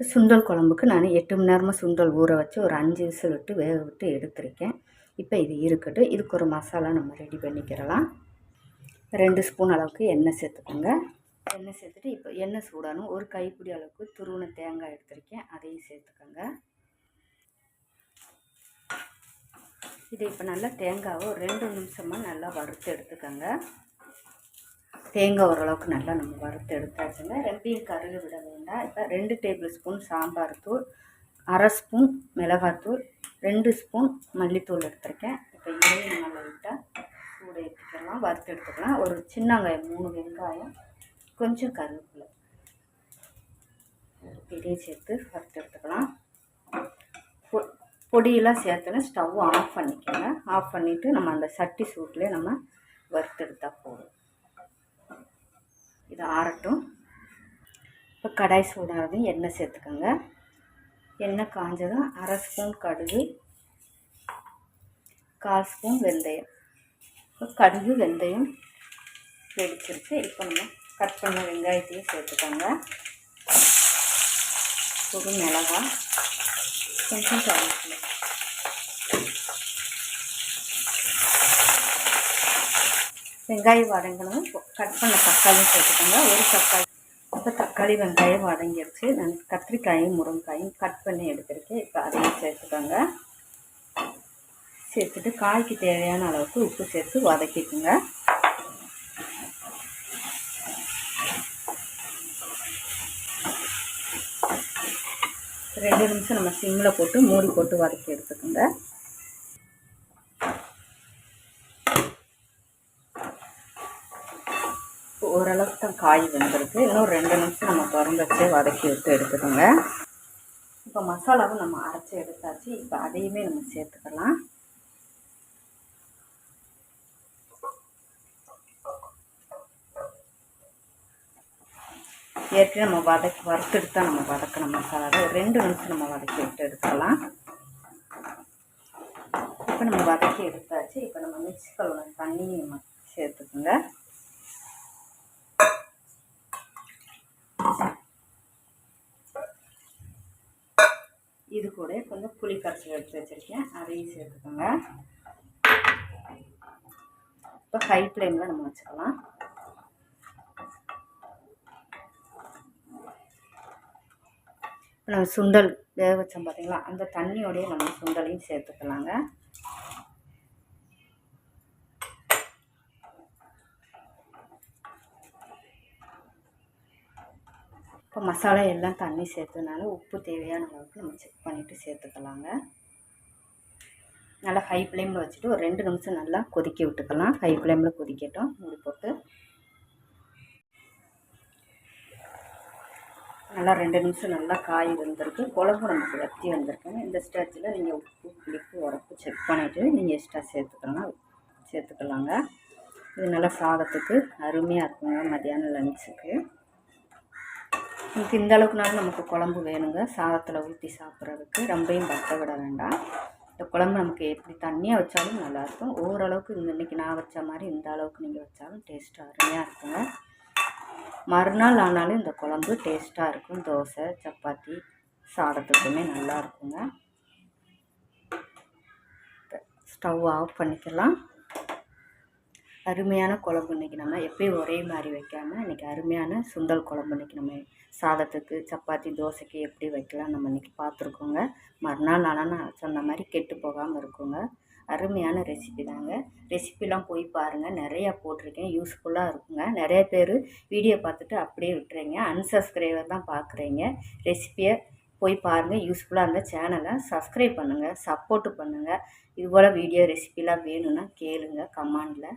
சுண்டல் குழம்புக்கு நான் எட்டு மணி நேரமாக சுண்டல் ஊற வச்சு ஒரு அஞ்சு விசில் விட்டு வேக விட்டு எடுத்திருக்கேன். இப்போ இது இருக்கட்டும். இதுக்கு ஒரு மசாலா நம்ம ரெடி பண்ணிக்கிறலாம். ரெண்டு ஸ்பூன் அளவுக்கு எண்ணெய் சேர்த்துக்கோங்க. எண்ணெய் சேர்த்துட்டு இப்போ எண்ணெய் சூடானும் ஒரு கைப்பிடி அளவுக்கு துருவன தேங்காய் எடுத்திருக்கேன். அதையும் சேர்த்துக்கோங்க. இதை இப்போ நல்லா தேங்காவை ரெண்டு நிமிஷமாக நல்லா வறுத்து எடுத்துக்கோங்க. தேங்காய் ஓரளவுக்கு நல்லா நம்ம வறுத்து எடுத்தாச்சுங்க. ரெண்டையும் கருக விட வேண்டாம். இப்போ ரெண்டு டேபிள் ஸ்பூன் சாம்பார் தூள் அரை ஸ்பூன் மிளகாத்தூள் ரெண்டு ஸ்பூன் மல்லித்தூள் எடுத்திருக்கேன். இப்போ இதையும் நல்லா விட்டால் சூடை எடுத்துக்கலாம் வறுத்து எடுத்துக்கலாம். ஒரு சின்ன வெங்காயம் மூணு வெங்காயம் கொஞ்சம் கருவேப்பிலை. இதையும் சேர்த்து வறுத்து எடுத்துக்கலாம். பொ பொடியெல்லாம் சேர்த்துனா ஸ்டவ் ஆஃப் பண்ணிக்கோங்க. ஆஃப் பண்ணிவிட்டு நம்ம அந்த சட்டி சூட்லேயே நம்ம வறுத்து எடுத்தால் போதும். இது ஆறட்டும். இப்போ கடாய் சூடானதும் எண்ணெய் சேர்த்துக்கோங்க. எண்ணெய் காஞ்சதும் அரை ஸ்பூன் கடுகு கால் ஸ்பூன் வெந்தயம். இப்போ கடுகு வெந்தயம் வெடிச்சிருச்சு இப்போ நம்ம கட் பண்ண வெங்காயத்தையும் சேர்த்துக்கோங்க. ஒரு மிளகா கொஞ்சம் கருவேப்பிலை. வெங்காயம் வதங்கணும். கட் பண்ண தக்காளியும் சேர்த்துக்கோங்க. ஒரு தக்காளி. இப்போ தக்காளி வெங்காயம் வதங்கிடுச்சு நான் கத்திரிக்காயும் முருங்காயும் கட் பண்ணி எடுத்துருக்கேன். இப்போ அதையும் சேர்த்துக்கோங்க. சேர்த்துட்டு காய்க்கு தேவையான அளவுக்கு உப்பு சேர்த்து வதக்கிக்குங்க. ரெண்டு நிமிஷம் நம்ம சிம்மில் போட்டு மூடி போட்டு வதக்கி எடுத்துக்கோங்க. ஓரளவுக்கு தான் காய் வெந்திருக்கு. இன்னும் ரெண்டு நிமிஷம் நம்ம திறந்து வச்சு வதக்கி விட்டு எடுத்துக்கோங்க. இப்போ மசாலாவும் நம்ம அரைச்சி எடுத்தாச்சு. இப்போ அதையுமே நம்ம சேர்த்துக்கலாம். ஏற்கனவே நம்ம வதக்கி வறுத்துட்டு தான் நம்ம வதக்கணும் மசாலாவை ஒரு ரெண்டு நிமிஷம் நம்ம வதக்கி விட்டு எடுத்துக்கலாம். இப்போ நம்ம வதக்கி எடுத்தாச்சு. இப்போ நம்ம மிக்சி கழுவுன தண்ணியை நம்ம சேர்த்துக்கோங்க இது கூட கொஞ்சம் புளி கரைச்சி எடுத்து வச்சுருக்கேன். அதையும் சேர்த்துக்கோங்க. இப்போ ஹை ஃப்ளேமில் நம்ம வச்சுக்கலாம். நம்ம சுண்டல் வேக வச்சோம் பார்த்தீங்களா அந்த தண்ணியோடைய நம்ம சுண்டலையும் சேர்த்துக்கலாங்க. இப்போ மசாலா எல்லாம் தண்ணி சேர்த்ததுனால உப்பு தேவையான அளவுக்கு நம்ம செக் பண்ணிவிட்டு சேர்த்துக்கலாங்க. நல்லா ஹை ஃப்ளேமில் வச்சுட்டு ஒரு ரெண்டு நிமிஷம் நல்லா கொதிக்க விட்டுக்கலாம். ஹை ஃப்ளேமில் கொதிக்கட்டும். மூடி போட்டு. நல்லா ரெண்டு நிமிஷம் நல்லா காய் வந்திருக்கு. குழம்பு நமக்கு வத்தி வந்திருக்குங்க. இந்த ஸ்டேஜில் நீங்கள் உப்பு புளிப்பு உரப்பு செக் பண்ணிவிட்டு நீங்கள் எக்ஸ்ட்ரா சேர்த்துக்கலாம். சேர்த்துக்கலாங்க. இது நல்லா சாதத்துக்கு அருமையாக இருக்குங்க மத்தியானம் லஞ்சுக்கு நமக்கு இந்த அளவுக்குனாலும் நமக்கு குழம்பு வேணுங்க. சாதத்தில் ஊற்றி சாப்பிட்றதுக்கு ரொம்பையும் பற்ற விட வேண்டாம். இந்த குழம்பு நமக்கு எப்படி தண்ணியாக வச்சாலும் நல்லாயிருக்கும். ஓரளவுக்கு இந்த இன்றைக்கி நான் வச்ச மாதிரி இந்த அளவுக்கு நீங்கள் வச்சாலும் டேஸ்ட்டாக அருமையாக இருக்குங்க. மறுநாள் ஆனாலும் இந்த குழம்பு டேஸ்ட்டாக இருக்கும். தோசை சப்பாத்தி சாதத்துக்குமே நல்லா இருக்குங்க. ஸ்டவ் ஆஃப் பண்ணிக்கலாம். அருமையான குழம்பு இன்றைக்கி நம்ம எப்பயும் ஒரே மாதிரி வைக்காமல் இன்றைக்கி அருமையான சுண்டல் குழம்பு இன்றைக்கி நம்ம சாதத்துக்கு சப்பாத்தி தோசைக்கு எப்படி வைக்கலாம் நம்ம இன்றைக்கி பார்த்துருக்கோங்க. மறுநாள் ஆனால் நான் சொன்ன மாதிரி கெட்டு போகாமல் இருக்குங்க. அருமையான ரெசிபி தாங்க. ரெசிபிலாம் போய் பாருங்கள் நிறையா போட்டிருக்கேன். யூஸ்ஃபுல்லாக இருக்குங்க. நிறைய பேர் வீடியோ பார்த்துட்டு அப்படியே விட்டுறீங்க. அன்சப்ஸ்கிரைபர் தான் பார்க்குறீங்க. ரெசிப்பியை போய் பாருங்கள் யூஸ்ஃபுல்லாக இருந்தால் சேனலை சப்ஸ்கிரைப் பண்ணுங்கள் சப்போர்ட்டு பண்ணுங்கள் இதுபோல் வீடியோ ரெசிபிலாம் வேணும்னா கேளுங்கள் கமாண்டில்